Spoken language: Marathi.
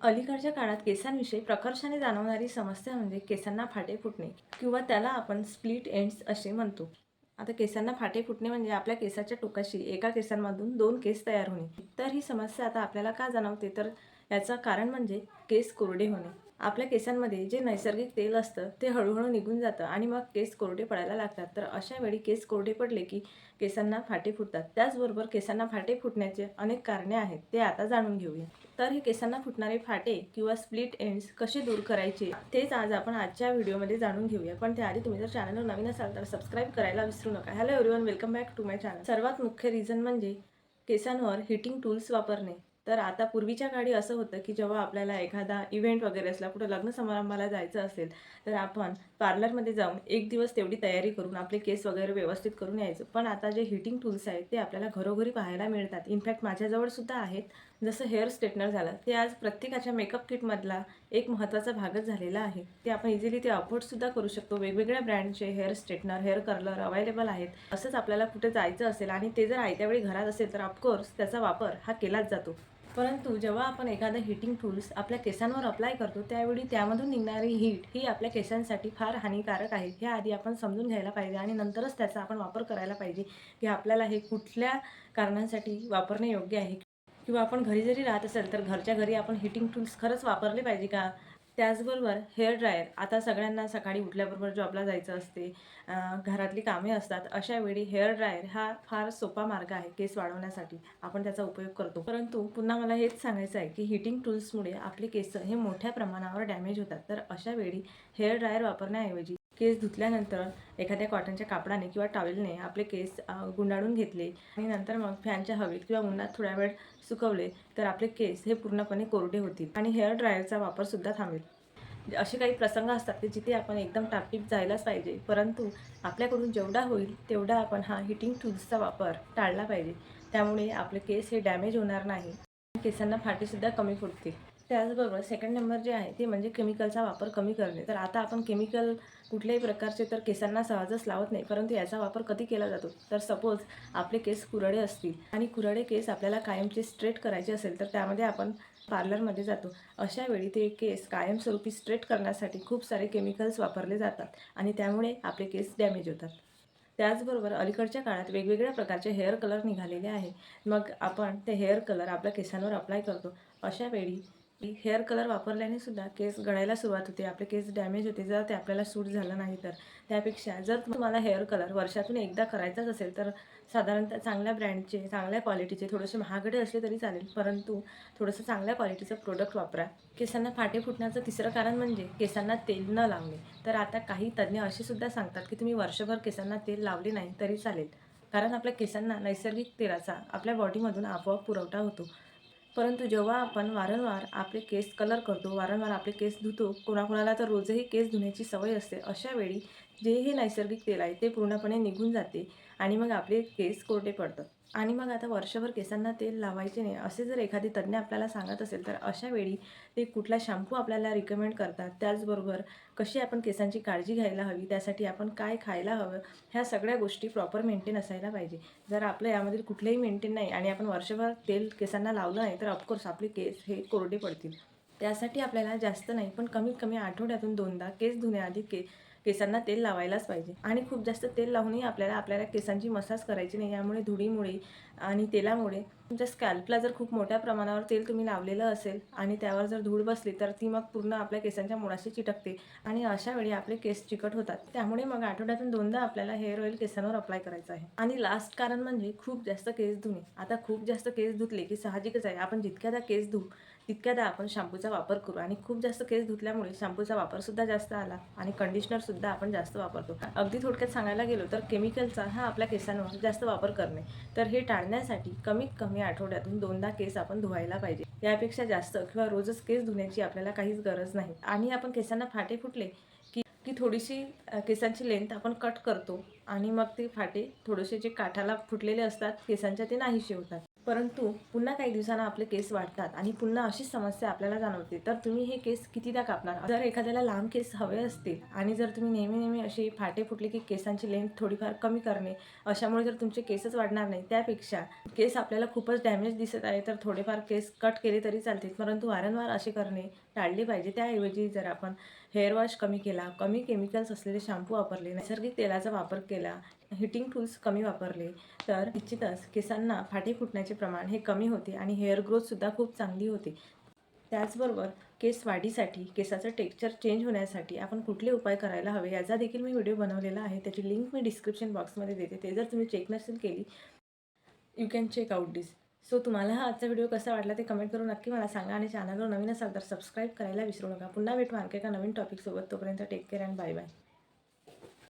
अलीकडच्या काळात केसांविषयी प्रकर्षाने जाणवणारी समस्या म्हणजे केसांना फाटे फुटणे किंवा त्याला आपण स्प्लिट एंड्स असे म्हणतो. आता केसांना फाटे फुटणे म्हणजे आपल्या केसाच्या टोकाशी एका केसांमधून दोन केस तयार होणे. तर ही समस्या आता आपल्याला का जाणवते? तर याचं कारण म्हणजे केस कोरडे होणे. आपल्या केसांमध्ये जे नैसर्गिक तेल असतं ते हळूहळू निघून जातं आणि मग केस कोरडे पडायला लागतात. तर अशा वेळी केस कोरडे पडले की केसांना फाटे फुटतात. त्याचबरोबर केसांना फाटे फुटण्याचे अनेक कारणे आहेत ते आता जाणून घेऊया. तर हे केसांना फुटणारे फाटे किंवा स्प्लिट एंड्स कसे दूर करायचे तेच आज आपण आजच्या व्हिडिओमध्ये जाणून घेऊया. पण त्याआधी तुम्ही जर चॅनलवर नवीन असाल तर सबस्क्राईब करायला विसरू नका. Hello everyone welcome back to my channel. सर्वात मुख्य रिझन म्हणजे केसांवर हिटिंग टूल्स वापरणे. तर आता पूर्वीच्या काळी असं होतं की जेव्हा आपल्याला एखादा इव्हेंट वगैरे असला कुठं लग्न समारंभाला जायचं असेल तर आपण पार्लरमध्ये जाऊन एक दिवस तेवढी तयारी करून आपले केस वगैरे व्यवस्थित करून यायचं. पण आता जे हिटिंग टूल्स आहेत ते आपल्याला घरोघरी पाहायला मिळतात. इनफॅक्ट माझ्याजवळ सुद्धा आहेत. जसं हेअर स्ट्रेटनर झालं ते आज प्रत्येकाच्या मेकअप किटमधला एक महत्त्वाचा भागच झालेला आहे. ते आपण इझिली ते अफोर्डसुद्धा करू शकतो. वेगवेगळ्या ब्रँडचे hair straightener hair curler available आहेत. असंच आपल्याला कुठे जायचं असेल आणि ते जर आयत्या वेळी घरात असेल तर ऑफकोर्स त्याचा वापर हा केलाच जातो. परंतु जेव्हा आपण एखादं हिटिंग टूल्स आपल्या केसांवर अप्लाय करतो त्यावेळी त्यामधून निघणारी हीट ही आपल्या केसांसाठी फार हानिकारक आहे. हे आधी आपण समजून घ्यायला पाहिजे आणि नंतरच त्याचा आपण वापर करायला पाहिजे की आपल्याला हे कुठल्या कारणांसाठी वापरणे योग्य आहे. किंवा आपण घरी जरी राहत असेल तर घरच्या घरी आपण हिटिंग टूल्स खरंच वापरले पाहिजे का? त्याचबरोबर हेअर ड्रायर. आता सगळ्यांना सकाळी उठल्याबरोबर जॉबला जायचं असते घरातली कामे असतात अशा वेळी हेअर ड्रायर हा फार सोपा मार्ग आहे केस वाढवण्यासाठी. आपण त्याचा उपयोग करतो. परंतु पुन्हा मला हेच सांगायचं आहे की हिटिंग टूल्समुळे आपले केस हे मोठ्या प्रमाणावर डॅमेज होतात. तर अशा वेळी हेअर ड्रायर वापरण्याऐवजी केस धुतल्यानंतर एखाद्या कॉटनच्या कापडाने किंवा टॉवेलने आपले केस गुंडाळून घेतले आणि नंतर मग फॅनच्या हवेत किंवा उन्हात थोड्या वेळ सुकवले तर आपले केस हे पूर्णपणे कोरडे होतील आणि हेअर ड्रायरचा वापरसुद्धा थांबेल. असे काही प्रसंग असतात की जिथे आपण एकदम टापटीप जायलाच पाहिजे परंतु आपल्याकडून जेवढा होईल तेवढा आपण हा हिटिंग टूल्सचा वापर टाळला पाहिजे. त्यामुळे आपले केस हे डॅमेज होणार नाही केसांना फाटेसुद्धा कमी फुटतील त्याचबरोबर सेकंड नंबर जे आहे ते म्हणजे केमिकलचा वापर कमी करणे. तर आता आपण केमिकल कुठल्याही प्रकारचे तर केसांना सहजच लावत नाही परंतु याचा वापर कधी केला जातो? तर सपोज आपले केस कुरडे असतील आणि कुरडे केस आपल्याला कायमचे स्ट्रेट करायचे असेल तर त्यामध्ये आपण पार्लरमध्ये जातो. अशा वेळी ते केस कायमस्वरूपी स्ट्रेट करण्यासाठी खूप सारे केमिकल्स वापरले जातात आणि त्यामुळे आपले केस डॅमेज होतात. त्याचबरोबर अलीकडच्या काळात वेगवेगळ्या प्रकारचे हेअर कलर निघालेले आहे. मग आपण ते हेअर कलर आपल्या केसांवर अप्लाय करतो. अशा वेळी हेअर कलर वापरल्याने सुद्धा केस गळायला सुरुवात होते. आपले केस डॅमेज होते. जर ते आपल्याला सूट झालं नाही तर. त्यापेक्षा जर तुम्हाला हेअर कलर वर्षातून एकदा करायचाच असेल तर साधारणतः चांगल्या ब्रँडचे चांगल्या क्वालिटीचे थोडेसे महागडे असले तरी चालेल. परंतु थोडंसं चांगल्या क्वालिटीचं प्रोडक्ट वापरा. केसांना फाटे फुटण्याचं तिसरं कारण म्हणजे केसांना तेल न लावणे. तर आता काही तज्ज्ञ असे सुद्धा सांगतात की तुम्ही वर्षभर केसांना तेल लावले नाही तरी चालेल. कारण आपल्या केसांना नैसर्गिक तेलाचा आपल्या बॉडीमधून आपोआप पुरवठा होतो. परंतु जेव्हा आपण वारंवार आपले केस कलर करतो वारंवार आपले केस धुतो कोणाकोणाला तर रोजही केस धुण्याची सवय असते. अशा वेळी जे हे नैसर्गिक तेल आहे ते पूर्णपणे निघून जाते आणि मग आपले केस कोरडे पडतात. आणि मग आता वर्षभर केसांना तेल लावायचे नाही असे जर एखादी तज्ज्ञ आपल्याला सांगत असेल तर अशा वेळी ते कुठला शॅम्पू आपल्याला रिकमेंड करतात? त्याचबरोबर कशी आपण केसांची काळजी घ्यायला हवी? त्यासाठी आपण काय खायला हवं? ह्या सगळ्या गोष्टी प्रॉपर मेंटेन असायला पाहिजे. जर आपलं यामधील कुठलंही मेंटेन नाही आणि आपण वर्षभर तेल केसांना लावलं नाही तर ऑफकोर्स आपले केस हे कोरडे पडतील. त्यासाठी आपल्याला जास्त नाही पण कमीत कमी आठवड्यातून दोनदा केस धुण्याआधी के केसांना तेल लावायलाच पाहिजे. आणि खूप जास्त तेल लावूनही आपल्याला आपल्याला केसांची मसाज करायची नाही. यामुळे धुळीमुळे आणि तेलामुळे तुमच्या स्कॅल्पला जर खूप मोठ्या प्रमाणावर तेल तुम्ही लावलेलं असेल आणि त्यावर जर धूळ बसली तर ती मग पूर्ण आपल्या केसांच्या मुळाशी चिटकते आणि अशा वेळी आपले केस चिकट होतात. त्यामुळे मग आठवड्यातून दोनदा आपल्याला हेअर ऑइल केसांवर अप्लाय करायचं आहे. आणि लास्ट कारण म्हणजे खूप जास्त केस धुणे. आता खूप जास्त केस धुतले की साहजिकच आहे आपण जितक्यादा केस धुऊ तितक्यादा आपण शॅम्पूचा वापर करू. आणि खूप जास्त केस धुतल्यामुळे शॅम्पूचा वापरसुद्धा जास्त आला आणि कंडिशनरसुद्धा आपण जास्त वापरतो. अगदी थोडक्यात सांगायला गेलो तर केमिकलचा हा आपल्या केसांवर जास्त वापर करणे. तर हे टाळण्यासाठी कमीत कमी आठवड्यातून दोनदा केस आपण धुवायला पाहिजे. यापेक्षा जास्त किंवा रोजच केस धुण्याची आपल्याला काहीच गरज नाही. आणि आपण केसांना फाटे फुटले की की थोडीशी केसांची लेंथ आपण कट करतो आणि मग ते फाटे थोडेसे जे काठाला फुटलेले असतात केसांच्या ते नाहीसे होतात. परंतु पुन्हा काही दिवसांना आपले केस वाढतात आणि पुन्हा अशीच समस्या आपल्याला जाणवते. तर तुम्ही हे केस कितीदा कापणार? जर एखाद्याला लांब केस हवे असतील आणि जर तुम्ही नेहमी नेहमी असे फाटे फुटले की केसांची लेंथ थोडीफार कमी करणे अशामुळे जर तुमचे केसच वाढणार नाही त्यापेक्षा केस आपल्याला खूपच डॅमेज दिसत आहे तर थोडेफार केस कट केले तरी चालतील. परंतु वारंवार असे करणे टाळले पाहिजे. त्याऐवजी जर आपण हेअर वॉश कमी केला कमी केमिकल्स असलेले शॅम्पू वापरले नैसर्गिक तेलाचा वापर केला हिटिंग टूल्स कमी वापरले तर निश्चितच केसांना फाटे फुटण्याचे प्रमाण हे कमी होते आणि हेअर ग्रोथसुद्धा खूप चांगली होते. त्याचबरोबर केस वाढीसाठी केसाचं टेक्स्चर चेंज होण्यासाठी आपण कुठले उपाय करायला हवे याचा देखील मी व्हिडिओ बनवलेला आहे. त्याची लिंक मी डिस्क्रिप्शन बॉक्समध्ये देते. ते जर तुम्ही चेक नसेल केली you can check out this so तुम्हाला हा आजचा व्हिडिओ कसा वाटला ते कमेंट करून नक्की मला सांगा आणि चॅनलवर नवीन असाल तर सबस्क्राईब करायला विसरू नका. पुन्हा भेटू आणखी एका नवीन टॉपिकसोबत तोपर्यंत take care and bye bye